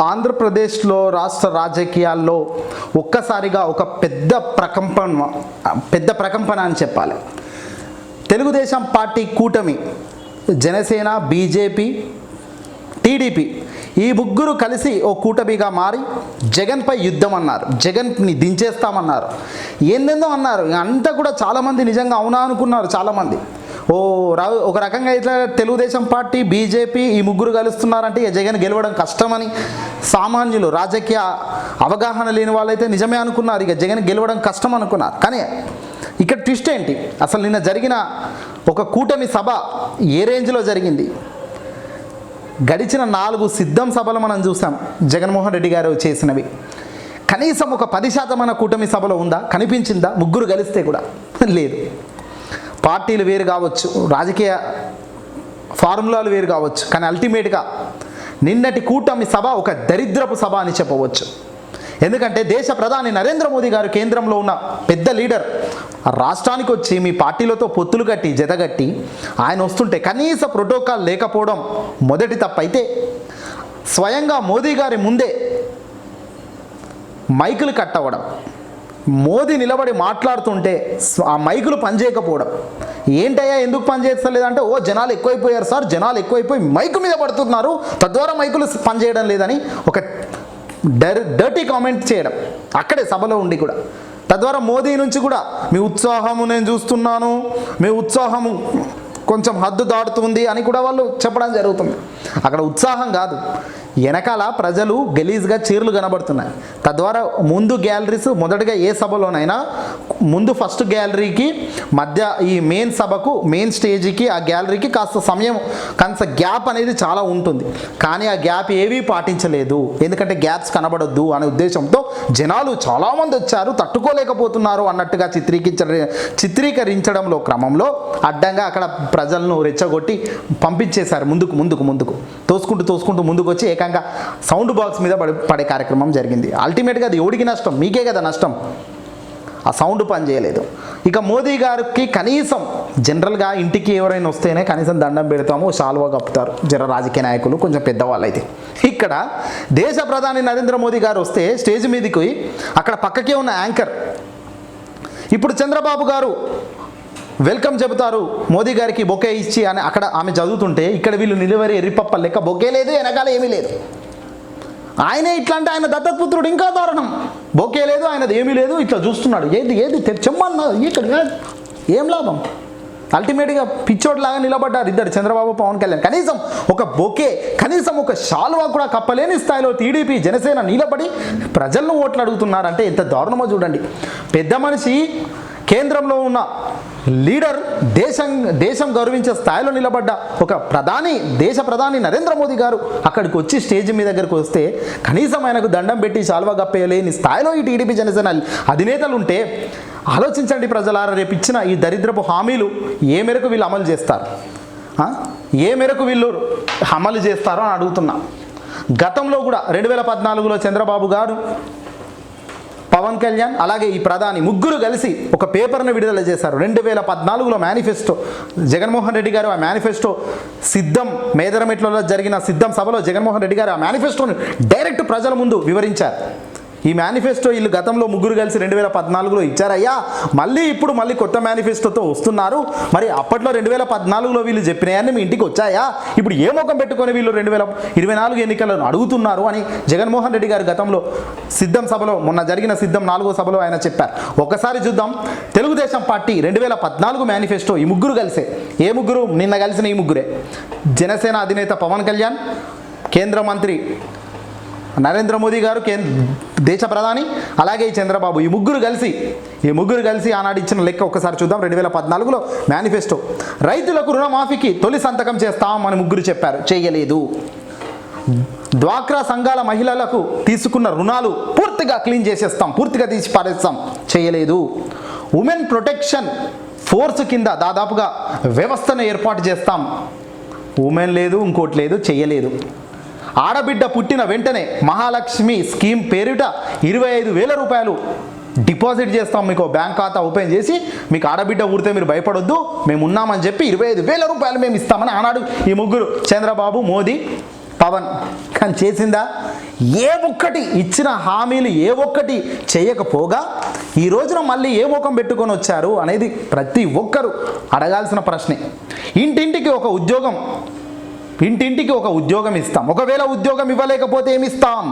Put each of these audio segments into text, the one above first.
ఆంధ్రప్రదేశ్లో రాష్ట్ర రాజకీయాల్లో ఒక్కసారిగా ఒక పెద్ద ప్రకంపన పెద్ద ప్రకంపన అని చెప్పాలి. తెలుగుదేశం పార్టీ కూటమి జనసేన బీజేపీ టీడీపీ ఈ ముగ్గురు కలిసి ఓ కూటమిగా మారి జగన్పై యుద్ధం అన్నారు. జగన్ని దించేస్తామన్నారు. ఏందేందో అన్నారు. అంతా కూడా చాలామంది నిజంగా అవునా అనుకున్నారు చాలామంది. ఓ రా ఒక రకంగా ఇట్లా తెలుగుదేశం పార్టీ బీజేపీ ఈ ముగ్గురు కలుస్తున్నారంటే ఇక జగన్ గెలవడం కష్టమని సామాన్యులు రాజకీయ అవగాహన లేని వాళ్ళైతే నిజమే అనుకున్నారు. ఇక జగన్ గెలవడం కష్టం అనుకున్నారు. కానీ ఇక్కడ ట్విస్ట్ ఏంటి? అసలు నిన్న జరిగిన ఒక కూటమి సభ ఏ రేంజ్లో జరిగింది? గడిచిన నాలుగు సిద్ధం సభలు మనం చూసాం. జగన్మోహన్ రెడ్డి గారు చేసినవి. కనీసం ఒక పది శాతం మన కూటమి సభలో ఉందా? కనిపించిందా? ముగ్గురు కలిస్తే కూడా. లేదు. పార్టీలు వేరు కావచ్చు రాజకీయ ఫార్ములాలు వేరు కావచ్చు కానీ అల్టిమేట్గా నిన్నటి కూటమి సభ ఒక దరిద్రపు సభ అని చెప్పవచ్చు. ఎందుకంటే దేశ ప్రధాని నరేంద్ర మోదీ గారు కేంద్రంలో ఉన్న పెద్ద లీడర్ రాష్ట్రానికి వచ్చి మీ పార్టీలతో పొత్తులు కట్టి జతగట్టి ఆయన వస్తుంటే కనీస ప్రోటోకాల్ లేకపోవడం మొదటి తప్పైతే స్వయంగా మోదీ గారి ముందే మైకులు కట్ అవ్వడం మోదీ నిలబడి మాట్లాడుతుంటే ఆ మైకులు పనిచేయకపోవడం. ఏంటయ్యా ఎందుకు పనిచేస్తలేదంటే ఓ జనాలు ఎక్కువైపోయారు సార్ జనాలు ఎక్కువైపోయి మైకు మీద పడుతున్నారు తద్వారా మైకులు పనిచేయడం లేదని ఒక డర్ డర్టీ కామెంట్ చేయడం. అక్కడే సభలో ఉండి కూడా. తద్వారా మోదీ నుంచి కూడా మీ ఉత్సాహము నేను చూస్తున్నాను మీ ఉత్సాహము కొంచెం హద్దు దాటుతుంది అని కూడా వాళ్ళు చెప్పడం జరుగుతుంది. అక్కడ ఉత్సాహం కాదు. వెనకాల ప్రజలు గలీజ్గా చీరలు కనబడుతున్నాయి. తద్వారా ముందు గ్యాలరీస్ మొదటగా ఏ సభలోనైనా ముందు ఫస్ట్ గ్యాలరీకి మధ్య ఈ మెయిన్ సభకు మెయిన్ స్టేజ్కి ఆ గ్యాలరీకి కాస్త సమయం కాస్త గ్యాప్ అనేది చాలా ఉంటుంది. కానీ ఆ గ్యాప్ ఏవీ పాటించలేదు. ఎందుకంటే గ్యాప్స్ కనబడొద్దు అనే ఉద్దేశంతో జనాలు చాలామంది వచ్చారు తట్టుకోలేకపోతున్నారు అన్నట్టుగా చిత్రీకరించ చిత్రీకరించడంలో క్రమంలో అడ్డంగా అక్కడ ప్రజలను రెచ్చగొట్టి పంపించేశారు ముందుకు ముందుకు ముందుకు. తోసుకుంటూ తోసుకుంటూ ముందుకు వచ్చి ఏకంగా సౌండ్ బాక్స్ మీద పడే కార్యక్రమం జరిగింది. అల్టిమేట్గా అది ఎవడికి నష్టం? మీకే కదా నష్టం. ఆ సౌండ్ పని చేయలేదు. ఇక మోదీ గారికి కనీసం జనరల్గా ఇంటికి ఎవరైనా వస్తేనే కనీసం దండం పెడతాము శాలువా కప్పుతారు. జర రాజకీయ నాయకులు కొంచెం పెద్దవాళ్ళు అయితే ఇక్కడ దేశ ప్రధాని నరేంద్ర మోదీ గారు వస్తే స్టేజ్ మీదకి అక్కడ పక్కకే ఉన్న యాంకర్. ఇప్పుడు చంద్రబాబు గారు వెల్కమ్ చెబుతారు మోదీ గారికి బొకే ఇచ్చి అని అక్కడ ఆమె చదువుతుంటే ఇక్కడ వీళ్ళు నిలువరి ఎర్రిపప్ప లెక్క బొకే లేదు వెనకాల ఏమీ లేదు. ఆయనే ఇట్లా అంటే ఆయన దత్తపుత్రుడు ఇంకా దారుణం. బొకే లేదు ఆయనది ఏమీ లేదు ఇట్లా చూస్తున్నాడు. ఏది ఏది చెమ్మన్నా ఇక్కడ ఏం లాభం? అల్టిమేట్గా పిచ్చోట్లాగా నిలబడ్డారు ఇద్దరు చంద్రబాబు పవన్ కళ్యాణ్. కనీసం ఒక బొకే కనీసం ఒక శాలువా కూడా కప్పలేని స్థాయిలో టీడీపీ జనసేన నిలబడి ప్రజలను ఓట్లు అడుగుతున్నారంటే ఎంత దారుణమో చూడండి. పెద్ద మనిషి కేంద్రంలో ఉన్న లీడర్ దేశం దేశం గౌరవించే స్థాయిలో నిలబడ్డ ఒక ప్రధాని దేశ ప్రధాని నరేంద్ర మోదీ గారు అక్కడికి వచ్చి స్టేజ్ మీ దగ్గరకు వస్తే కనీసం ఆయనకు దండం పెట్టి శాల్వా గప్పేయలేని స్థాయిలో ఈ టీడీపీ జనసేన అధినేతలు ఉంటే ఆలోచించండి ప్రజలారా రేపు ఇచ్చిన ఈ దరిద్రపు హామీలు ఏ మేరకు వీళ్ళు అమలు చేస్తారు? ఏ మేరకు వీళ్ళు అమలు చేస్తారో అని అడుగుతున్నా. గతంలో కూడా రెండు వేల పద్నాలుగులో చంద్రబాబు గారు పవన్ కళ్యాణ్ అలాగే ఈ ప్రధాని ముగ్గురు కలిసి ఒక పేపర్ను విడుదల చేశారు. రెండు వేల పద్నాలుగులో మేనిఫెస్టో. జగన్మోహన్ రెడ్డి గారు ఆ మేనిఫెస్టో సిద్ధం మేదరమెట్లలో జరిగిన సిద్ధం సభలో జగన్మోహన్ రెడ్డి గారు ఆ మేనిఫెస్టోను డైరెక్ట్ ప్రజల ముందు వివరించారు. ఈ మేనిఫెస్టో వీళ్ళు గతంలో ముగ్గురు కలిసి రెండు వేల పద్నాలుగులో ఇచ్చారయ్యా. మళ్ళీ ఇప్పుడు మళ్ళీ కొత్త మేనిఫెస్టోతో వస్తున్నారు. మరి అప్పట్లో రెండు వేల పద్నాలుగులో వీళ్ళు చెప్పినాయని మీ ఇంటికి వచ్చాయా? ఇప్పుడు ఏ ముఖం పెట్టుకొని వీళ్ళు రెండు వేల ఇరవై నాలుగు ఎన్నికలను అడుగుతున్నారు అని జగన్మోహన్ రెడ్డి గారు గతంలో సిద్ధం సభలో మొన్న జరిగిన సిద్ధం నాలుగో సభలో ఆయన చెప్పారు. ఒకసారి చూద్దాం. తెలుగుదేశం పార్టీ రెండు వేల పద్నాలుగు మేనిఫెస్టో ఈ ముగ్గురు కలిసే. ఏ ముగ్గురు? నిన్న కలిసిన ఈ ముగ్గురే. జనసేన అధినేత పవన్ కళ్యాణ్ కేంద్ర మంత్రి నరేంద్ర మోదీ గారు కేంద్ర దేశ ప్రధాని అలాగే ఈ చంద్రబాబు ఈ ముగ్గురు కలిసి ఈ ముగ్గురు కలిసి ఆనాడు ఇచ్చిన లెక్క ఒకసారి చూద్దాం. రెండు వేల పద్నాలుగులో మేనిఫెస్టో. రైతులకు రుణమాఫీకి తొలి సంతకం చేస్తాం అని ముగ్గురు చెప్పారు. చేయలేదు. డ్వాక్రా సంఘాల మహిళలకు తీసుకున్న రుణాలు పూర్తిగా క్లీన్ చేసేస్తాం. పూర్తిగా తీసి పారేస్తాం. చేయలేదు. ఉమెన్ ప్రొటెక్షన్ ఫోర్స్ కింద దాదాపుగా వ్యవస్థను ఏర్పాటు చేస్తాం. ఉమెన్ లేదు ఇంకోటి లేదు చేయలేదు. ఆడబిడ్డ పుట్టిన వెంటనే మహాలక్ష్మి స్కీమ్ పేరిట ఇరవై ఐదు వేల రూపాయలు డిపాజిట్ చేస్తాం. మీకు బ్యాంక్ ఖాతా ఓపెన్ చేసి మీకు ఆడబిడ్డ ఊరితే మీరు భయపడొద్దు. మేము ఉన్నామని చెప్పి ఇరవై ఐదు వేల రూపాయలు మేము ఇస్తామని ఆనాడు ఈ ముగ్గురు. చంద్రబాబు మోదీ పవన్. కానీ చేసిందా? ఏ ఒక్కటి ఇచ్చిన హామీలు ఏ ఒక్కటి చేయకపోగా ఈ రోజున మళ్ళీ ఏ ముఖం పెట్టుకొని వచ్చారు అనేది ప్రతి ఒక్కరూ అడగాల్సిన ప్రశ్నే. ఇంటింటికి ఒక ఉద్యోగం ఇంటింటికి ఒక ఉద్యోగం ఇస్తాం. ఒకవేళ ఉద్యోగం ఇవ్వలేకపోతే ఏమి ఇస్తాం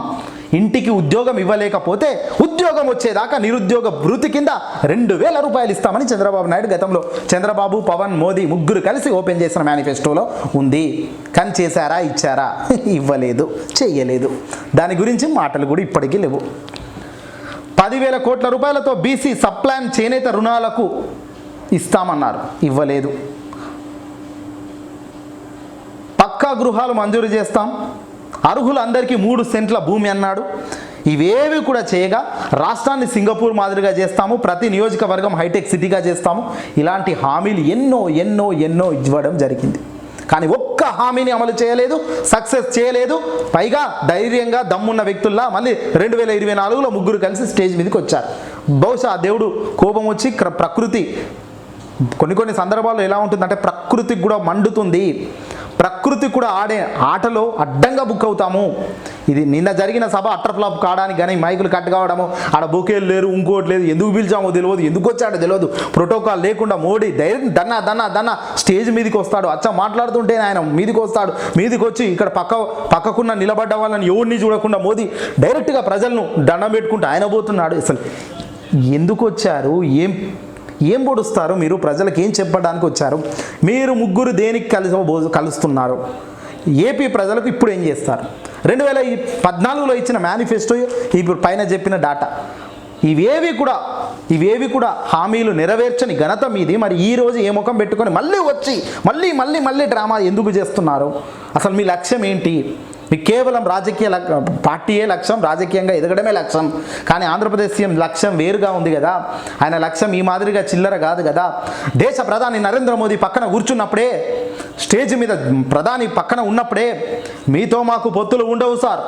ఇంటికి ఉద్యోగం ఇవ్వలేకపోతే ఉద్యోగం వచ్చేదాకా నిరుద్యోగ వృత్తి కింద రెండు వేల రూపాయలు ఇస్తామని చంద్రబాబు నాయుడు గతంలో చంద్రబాబు పవన్ మోదీ ముగ్గురు కలిసి ఓపెన్ చేసిన మేనిఫెస్టోలో ఉంది. కానీ చేశారా? ఇచ్చారా? ఇవ్వలేదు. చెయ్యలేదు. దాని గురించి మాటలు కూడా ఇప్పటికీ లేవు. పదివేల కోట్ల రూపాయలతో బీసీ సప్లాన్ చేనేత రుణాలకు ఇస్తామన్నారు. ఇవ్వలేదు. పక్కా గృహాలు మంజూరు చేస్తాం. అర్హులందరికీ మూడు సెంట్ల భూమి అన్నాడు. ఇవేవి కూడా చేయగా రాష్ట్రాన్ని సింగపూర్ మాదిరిగా చేస్తాము ప్రతి నియోజకవర్గం హైటెక్ సిటీగా చేస్తాము. ఇలాంటి హామీలు ఎన్నో ఎన్నో ఎన్నో ఇవ్వడం జరిగింది. కానీ ఒక్క హామీని అమలు చేయలేదు సక్సెస్ చేయలేదు. పైగా ధైర్యంగా దమ్మున్న వ్యక్తుల్లా మళ్ళీ రెండు వేల ఇరవై నాలుగులో ముగ్గురు కలిసి స్టేజ్ మీదకి వచ్చారు. బహుశా దేవుడు కోపం వచ్చి క్ర- ప్రకృతి కొన్ని కొన్ని సందర్భాల్లో ఎలా ఉంటుందంటే ప్రకృతికి కూడా మండుతుంది. ప్రకృతి కూడా ఆడే ఆటలో అడ్డంగా బుక్ అవుతాము. ఇది నిన్న జరిగిన సభ అట్టర్ ఫ్లాప్ కావడానికి కానీ మైకులు కట్ కావడము ఆడ బొకేలు లేరు ఇంకోటి లేదు ఎందుకు పిలిచామో తెలియదు ఎందుకు వచ్చాడో తెలియదు. ప్రోటోకాల్ లేకుండా మోడీ డైరెక్ట్ దన్న దన్న దన్న స్టేజ్ మీదకి వస్తాడు. అచ్చా మాట్లాడుతుంటే ఆయన మీదికి వస్తాడు. మీదికి వచ్చి ఇక్కడ పక్క పక్కకున్న నిలబడ్డ వాళ్ళని ఎవరిని చూడకుండా మోదీ డైరెక్ట్గా ప్రజలను దండం పెట్టుకుంటూ ఆయన పోతున్నాడు. అసలు ఎందుకు వచ్చారు? ఏం ఏం పొడుస్తారు? మీరు ప్రజలకు ఏం చెప్పడానికి వచ్చారు? మీరు ముగ్గురు దేనికి కలిసి కలుస్తున్నారు? ఏపీ ప్రజలకు ఇప్పుడు ఏం చేస్తారు? రెండు వేల పద్నాలుగులో ఇచ్చిన మేనిఫెస్టో ఇప్పుడు పైన చెప్పిన డాటా. ఇవేవి కూడా ఇవేవి కూడా హామీలు నెరవేర్చని ఘనత మీది. మరి ఈ రోజు ఏ ముఖం పెట్టుకొని మళ్ళీ వచ్చి మళ్ళీ మళ్ళీ మళ్ళీ డ్రామా ఎందుకు చేస్తున్నారు? అసలు మీ లక్ష్యం ఏంటి? మీకు కేవలం రాజకీయ లక్- పార్టీయే లక్ష్యం రాజకీయంగా ఎదగడమే లక్ష్యం. కానీ ఆంధ్రప్రదేశ్ సీఎం లక్ష్యం వేరుగా ఉంది కదా. ఆయన లక్ష్యం ఈ మాదిరిగా చిల్లర కాదు కదా. దేశ ప్రధాని నరేంద్ర మోదీ పక్కన కూర్చున్నప్పుడే స్టేజ్ మీద ప్రధాని పక్కన ఉన్నప్పుడే మీతో మాకు పొత్తులు ఉండవు సార్.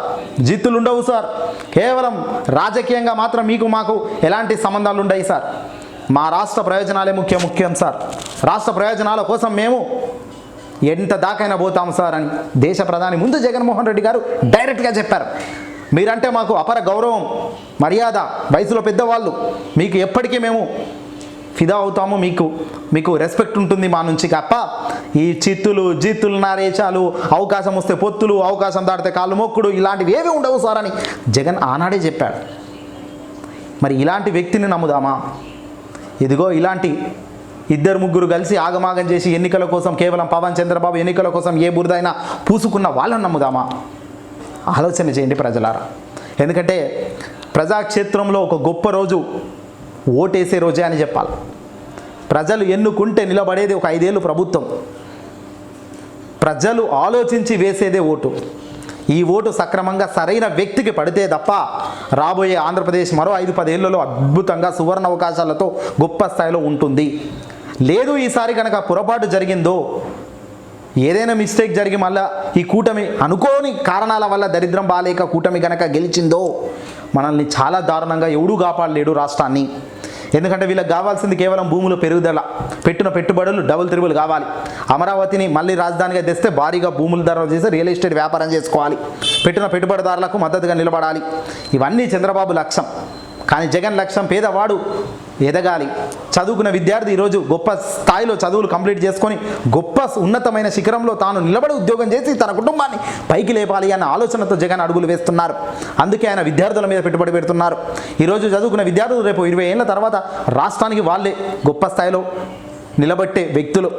జిత్తులు ఉండవు సార్. కేవలం రాజకీయంగా మాత్రం మీకు మాకు ఎలాంటి సంబంధాలు ఉండవు సార్. మా రాష్ట్ర ప్రయోజనాలే ముఖ్య ముఖ్యం సార్. రాష్ట్ర ప్రయోజనాల కోసం మేము ఎంత దాకైనా పోతాం సార్ అని దేశ ప్రధాని ముందు జగన్మోహన్ రెడ్డి గారు డైరెక్ట్గా చెప్పారు. మీరంటే మాకు అపర గౌరవం మర్యాద వయసులో పెద్దవాళ్ళు. మీకు ఎప్పటికీ మేము ఫిదా అవుతాము మీకు మీకు రెస్పెక్ట్ ఉంటుంది మా నుంచి తప్ప ఈ చిత్తులు జిత్తులు నారేచాలు అవకాశం వస్తే పొత్తులు అవకాశం దాటితే కాళ్ళు మొక్కుడు ఇలాంటివి ఏవి ఉండవు సార్ అని జగన్ ఆనాడే చెప్పాడు. మరి ఇలాంటి వ్యక్తిని నమ్ముదామా? ఇదిగో ఇలాంటి ఇద్దరు ముగ్గురు కలిసి ఆగమాగం చేసి ఎన్నికల కోసం కేవలం పవన్ చంద్రబాబు ఎన్నికల కోసం ఏ బురదైనా పూసుకున్న వాళ్ళని నమ్ముదామా? ఆలోచన చేయండి ప్రజలారా. ఎందుకంటే ప్రజాక్షేత్రంలో ఒక గొప్ప రోజు ఓటేసే రోజే అని చెప్పాలి. ప్రజలు ఎన్నుకుంటే నిలబడేది ఒక ఐదేళ్ళు ప్రభుత్వం. ప్రజలు ఆలోచించి వేసేదే ఓటు. ఈ ఓటు సక్రమంగా సరైన వ్యక్తికి పడితే తప్ప రాబోయే ఆంధ్రప్రదేశ్ మరో ఐదు పదేళ్ళలో అద్భుతంగా సువర్ణ అవకాశాలతో గొప్ప స్థాయిలో ఉంటుంది. లేదు ఈసారి కనుక పొరపాటు జరిగిందో ఏదైనా మిస్టేక్ జరిగి మళ్ళా ఈ కూటమి అనుకోని కారణాల వల్ల దరిద్రం బాలేక కూటమి గనక గెలిచిందో మనల్ని చాలా దారుణంగా ఎవడూ కాపాడలేడు రాష్ట్రాన్ని. ఎందుకంటే వీళ్ళకి కావాల్సింది కేవలం భూముల పెరుగుదల పెట్టిన పెట్టుబడులు డబుల్ త్రిబుల్ కావాలి. అమరావతిని మళ్ళీ రాజధానిగా తెస్తే భారీగా భూముల ధర చేసి రియల్ ఎస్టేట్ వ్యాపారం చేసుకోవాలి. పెట్టిన పెట్టుబడిదారులకు మద్దతుగా నిలబడాలి. ఇవన్నీ చంద్రబాబు లక్ష్యం. కానీ జగన్ లక్ష్యం పేదవాడు. ఎదగాలి. చదువుకున్న విద్యార్థి ఈరోజు గొప్ప స్థాయిలో చదువులు కంప్లీట్ చేసుకొని గొప్ప ఉన్నతమైన శిఖరంలో తాను నిలబడి ఉద్యోగం చేసి తన కుటుంబాన్ని పైకి లేపాలి అన్న ఆలోచనతో జగన్ అడుగులు వేస్తున్నారు. అందుకే ఆయన విద్యార్థుల మీద పెట్టుబడి పెడుతున్నారు. ఈరోజు చదువుకున్న విద్యార్థులు రేపు ఇరవై ఏళ్ళ తర్వాత రాష్ట్రానికి వాళ్ళే గొప్ప స్థాయిలో నిలబట్టే వ్యక్తులు.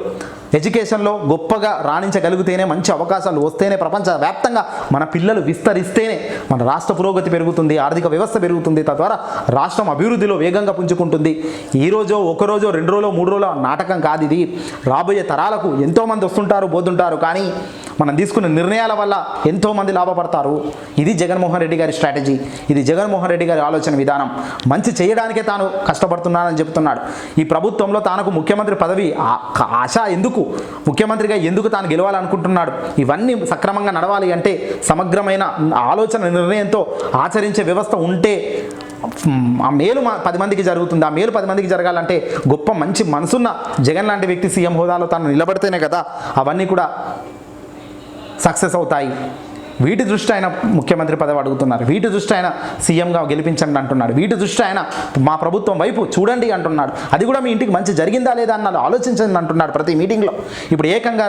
ఎడ్యుకేషన్లో గొప్పగా రాణించగలిగితేనే మంచి అవకాశాలు వస్తేనే ప్రపంచ వ్యాప్తంగా మన పిల్లలు విస్తరిస్తేనే మన రాష్ట్ర పురోగతి పెరుగుతుంది ఆర్థిక వ్యవస్థ పెరుగుతుంది తద్వారా రాష్ట్రం అభివృద్ధిలో వేగంగా పుంజుకుంటుంది. ఈ రోజు రెండు రోజులు మూడు రోజుల నాటకం కాదు ఇది. రాబోయే తరాలకు ఎంతోమంది వస్తుంటారు పోతుంటారు కానీ మనం తీసుకున్న నిర్ణయాల వల్ల ఎంతోమంది లాభపడతారు. ఇది జగన్మోహన్ రెడ్డి గారి స్ట్రాటజీ. ఇది జగన్మోహన్ రెడ్డి గారి ఆలోచన విధానం. మంచి చేయడానికే తాను కష్టపడుతున్నానని చెప్తున్నాడు. ఈ ప్రభుత్వంలో తనకు ముఖ్యమంత్రి పదవి ఆ- ఆశ ఎందుకు? ముఖ్యమంత్రిగా ఎందుకు తాను గెలవాలనుకుంటున్నాడు? ఇవన్నీ సక్రమంగా నడవాలి అంటే సమగ్రమైన ఆలోచన నిర్ణయంతో ఆచరించే వ్యవస్థ ఉంటే ఆ మేలు మా పది మందికి జరుగుతుంది. ఆ మేలు పది మందికి జరగాలంటే గొప్ప మంచి మనసున్న జగన్ లాంటి వ్యక్తి సీఎం హోదాలో తాను నిలబడితేనే కదా అవన్నీ కూడా సక్సెస్ అవుతాయి. వీటి దృష్టి ఆయన ముఖ్యమంత్రి పదవి అడుగుతున్నారు. వీటి దృష్టి ఆయన సీఎంగా గెలిపించండి అంటున్నాడు. వీటి దృష్టి ఆయన మా ప్రభుత్వం వైపు చూడండి అంటున్నాడు. అది కూడా మీ ఇంటికి మంచి జరిగిందా లేదా అన్నది ఆలోచించండి అంటున్నాడు ప్రతి మీటింగ్లో. ఇప్పుడు ఏకంగా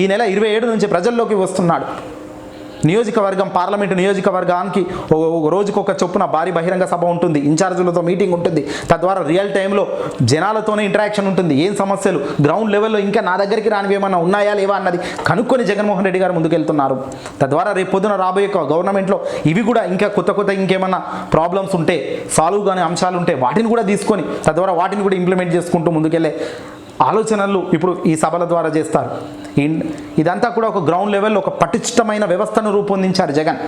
ఈ నెల ఇరవై ఏడు నుంచి ప్రజల్లోకి వస్తున్నాడు. నియోజకవర్గం పార్లమెంటు నియోజకవర్గానికి ఓ ఒక చొప్పున భారీ బహిరంగ సభ ఉంటుంది. ఇన్ఛార్జీలతో మీటింగ్ ఉంటుంది. తద్వారా రియల్ టైంలో జనాలతోనే ఇంటరాక్షన్ ఉంటుంది. ఏం సమస్యలు? గ్రౌండ్ లెవెల్లో ఇంకా నా దగ్గరికి రానివి ఏమన్నా ఉన్నాయా లేవా అన్నది కనుక్కొని జగన్మోహన్ రెడ్డి గారు ముందుకెళ్తున్నారు. తద్వారా రేపు పొద్దున రాబోయే గవర్నమెంట్లో ఇవి కూడా ఇంకా కొత్త కొత్త ఇంకేమన్నా ప్రాబ్లమ్స్ ఉంటే సాల్వ్ కానీ అంశాలు ఉంటే వాటిని కూడా తీసుకొని తద్వారా వాటిని కూడా ఇంప్లిమెంట్ చేసుకుంటూ ముందుకెళ్ళే ఆలోచనలు ఇప్పుడు ఈ సభల ద్వారా చేస్తారు. ఇదంతా కూడా ఒక గ్రౌండ్ లెవెల్లో ఒక పటిష్టమైన వ్యవస్థను రూపొందించారు జగన్.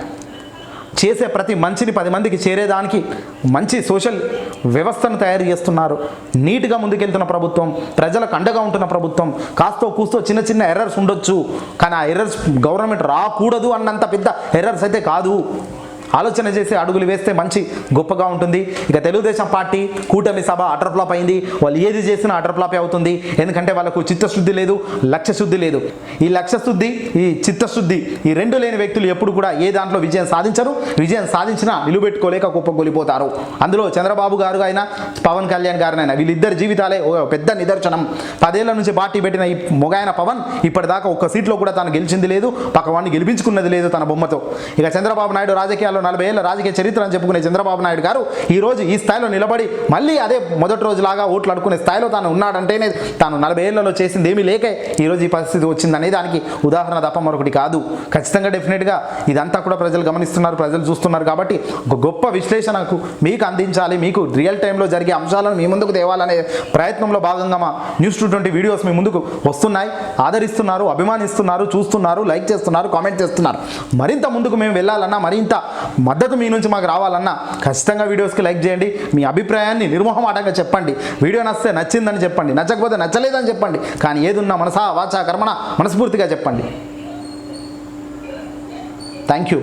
చేసే ప్రతి మంచిని పది మందికి చేరేదానికి మంచి సోషల్ వ్యవస్థను తయారు చేస్తున్నారు. నీట్గా ముందుకెళ్తున్న ప్రభుత్వం ప్రజలకు అండగా ఉంటున్న ప్రభుత్వం కాస్తో కూస్తో చిన్న చిన్న ఎర్రర్స్ ఉండొచ్చు. కానీ ఆ ఎర్రర్స్ గవర్నమెంట్ రాకూడదు అన్నంత పెద్ద ఎర్రర్స్ అయితే కాదు. ఆలోచన చేసి అడుగులు వేస్తే మంచి గొప్పగా ఉంటుంది. ఇక తెలుగుదేశం పార్టీ కూటమి సభ అటర్ ఫ్లాప్ అయింది. వాళ్ళు ఏది చేసినా అటర్ ఫ్లాపే అవుతుంది. ఎందుకంటే వాళ్ళకు చిత్తశుద్ధి లేదు లక్ష్య శుద్ధి లేదు. ఈ లక్ష్య శుద్ధి ఈ చిత్తశుద్ధి ఈ రెండు లేని వ్యక్తులు ఎప్పుడు కూడా ఏ దాంట్లో విజయం సాధించరు. విజయం సాధించినా నిలుబెట్టుకోలేక కుప్పగొలిపోతారు అందులో చంద్రబాబు గారు అయినా పవన్ కళ్యాణ్ గారినైనా వీళ్ళిద్దరి జీవితాలే ఓ పెద్ద నిదర్శనం. పదేళ్ళ నుంచి పార్టీ పెట్టిన ఈ మొగాయన పవన్ ఇప్పటిదాకా ఒక్క సీట్లో కూడా తాను గెలిచింది లేదు. పక్కవాడిని గెలిపించుకున్నది లేదు తన బొమ్మతో. ఇక చంద్రబాబు నాయుడు రాజకీయాల్లో నలభై ఏళ్ళ రాజకీయ చరిత్ర అని చెప్పుకునే చంద్రబాబు నాయుడు గారు ఈ రోజు ఈ స్థాయిలో నిలబడి మళ్ళీ అదే మొదటి రోజులాగా ఓట్లు అడుకునే స్థాయిలో తాను ఉన్నాడంటేనే తాను నలభై ఏళ్ళలో చేసింది ఏమీ లేకే ఈ రోజు ఈ పరిస్థితి వచ్చిందనే దానికి ఉదాహరణ తప్ప మరొకటి కాదు. ఖచ్చితంగా డెఫినెట్గా ఇదంతా కూడా ప్రజలు గమనిస్తున్నారు ప్రజలు చూస్తున్నారు కాబట్టి గొప్ప విశ్లేషణకు మీకు అందించాలి మీకు రియల్ టైంలో జరిగే అంశాలను మీ ముందుకు తేవాలనే ప్రయత్నంలో భాగంగా మా న్యూస్ టూ ట్వంటీ వీడియోస్ మీ ముందుకు వస్తున్నాయి. ఆదరిస్తున్నారు అభిమానిస్తున్నారు చూస్తున్నారు లైక్ చేస్తున్నారు కామెంట్ చేస్తున్నారు. మరింత ముందుకు మేము వెళ్ళాలన్నా మరింత మద్దతు మీ నుంచి మాకు రావాలన్నా ఖచ్చితంగా వీడియోస్కి లైక్ చేయండి. మీ అభిప్రాయాన్ని నిర్మోహమాటంగా చెప్పండి. వీడియో నచ్చితే నచ్చిందని చెప్పండి. నచ్చకపోతే నచ్చలేదని చెప్పండి. కానీ ఏదున్నా మనసా వాచా కర్మణ మనస్ఫూర్తిగా చెప్పండి. Thank you